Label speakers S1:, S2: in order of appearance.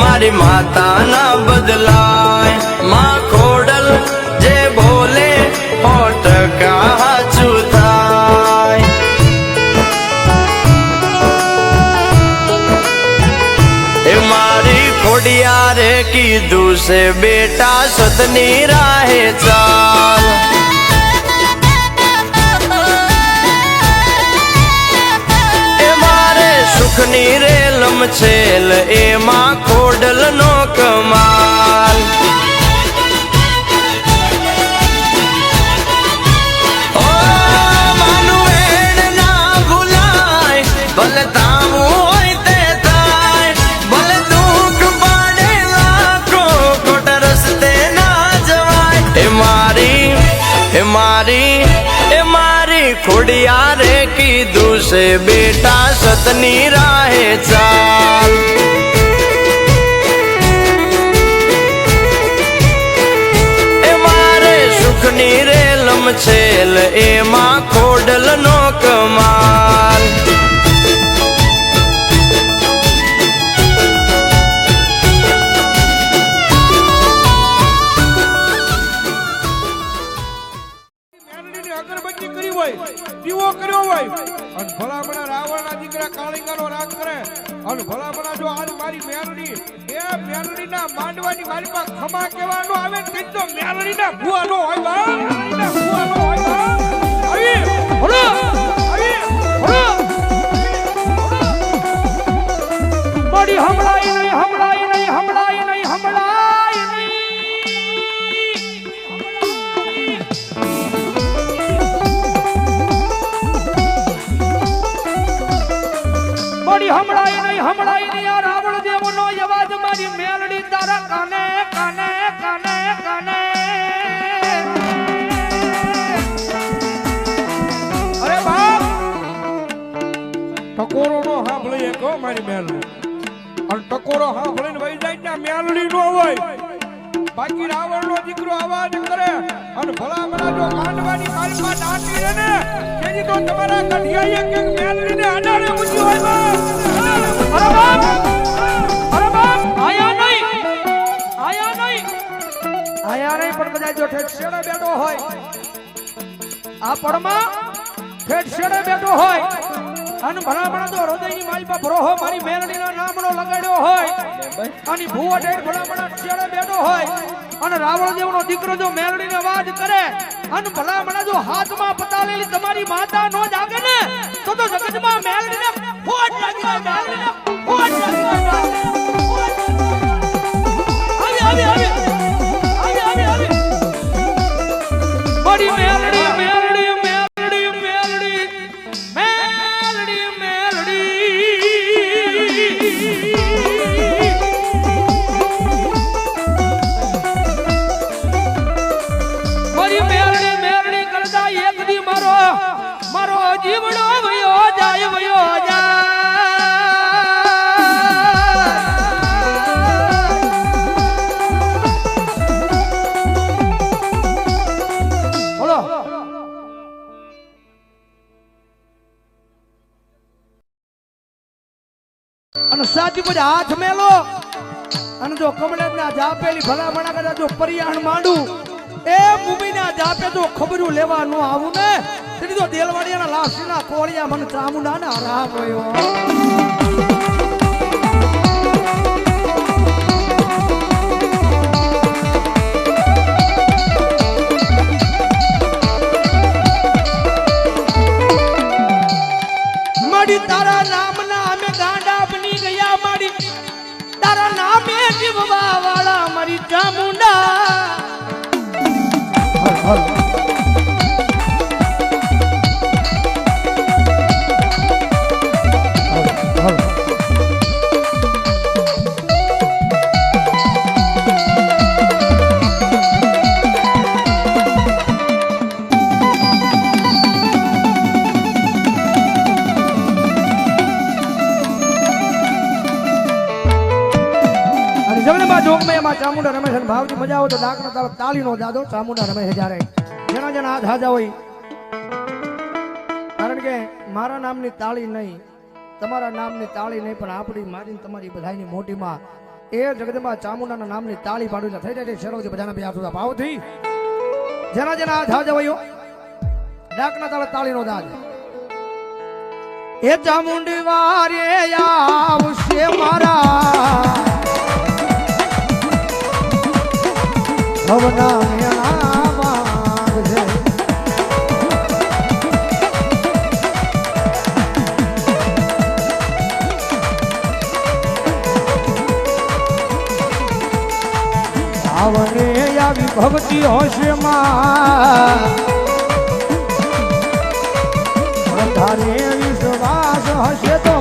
S1: મારી માતા ના બદલાય. માં ખોડલ જે બોલે સો ટકા હાચું થાય એ મારી ખોડિયારે કીધું છે, બેટા સતની રાહે ચાલ. એ મારે સુખની રેલમ છેલ એમાં ખોડલ નો કમાલ મારી મારી ખોડિયારે કીધું છે, બેટા, સતની રાહે ચાલ. એ મારે સુખની રેલમ છેલ એમાં ખોડલ નો કમાલ.
S2: કાળિંગાનો રાગ કરે. અને ભલામણા જો આજ મારી મેલડી એ મેલડીના માંડવાની પાસે ખમા કહેવાનો આવે કંઈક તો મેલડીના ભુવાનો હોય બા. મેલડીના ભુવાનો હોય બા. આવી હળો
S3: મારી હમણાય નહીં હમણાય નહીં. આ રાવણ દેવનો અવાજ મારી મેલડી તારા કાને કાને કાને કાને.
S2: અરે બાપ! ટકોરો નો સાંભળી એક મારી મેલડી. અને ટકોરો સાંભળીને વહી જાય ત્યાં મેલડી નો હોય. બાકી રાવણ નો દીકરો અવાજ કરે અને ભલામણા જો માંડવાની કાલમાં દાંડી રહે ને તેની તો તમારા કઢિયાએ કે મેલડી ને અડાડે ઊંચી હોય બા અડાડે ઊંચી
S3: અરે
S2: હોય.
S3: બાપ અરે બાપ આયા નહીં. આયા નહીં. આયા નહીં પણ બધા જો ઠેઠ શેડે બેઠો હોય. આ પડમાં ઠેઠ શેડે બેઠો હોય. અને ભલામણા તો હૃદયની પર ભરોહો મારી મેલડીના લગાડ્યો હોય અને ભૂવા ઠેઠ ભલામણા શેડે બેઠો હોય અને રાવણ દેવનો દીકરો જો મેલડીને વાત કરે અને ભલામણા જો હાથમાં પતાલેલી તમારી માતા નો જ આવે ને અને સાચી પછી હાથ મેલો. અને જો કમળે ના જાપેલી ભલામણા કદાચ જો પરિયાણ માંડું, એ ભૂમિના જાપે જો ખબરું લેવા ન આવું ને. તેની તો દેલવાડિયાના લાસના કોળિયા મને ચામુંડા ના રામ હોય માડી તારા નામના અમે ગાંડા બની ગયા તારા નામે જીવવા વાળા મારી ચામુંડા. ચામુંડા રમે છે ભાવજી મજા આવે તો ડાકનો તાળો તાળી નો જાદો, ચામુંડા રમે છે જ્યારે જેના જેના હાથ હાજા હોય. કારણ કે મારા નામની તાળી નહીં, તમારા નામની તાળી નહીં, પણ આપણી મારી તમારી બધાની મોટીમાં એ જગતમાં ચામુંડાના નામની તાળી પાડીને થઈ જાય છે. શેરોજી બધાના બે હાથ ભાવથી જેના જેના હાથ હાજા હોય, ડાકના તાળો તાળીનો દાદ એ ચામુંડી વારે યા ભવના મેળા માગ છે. આવરે આવી ભક્તિ હોશે માં. તારે વિશ્વાસ હશે તો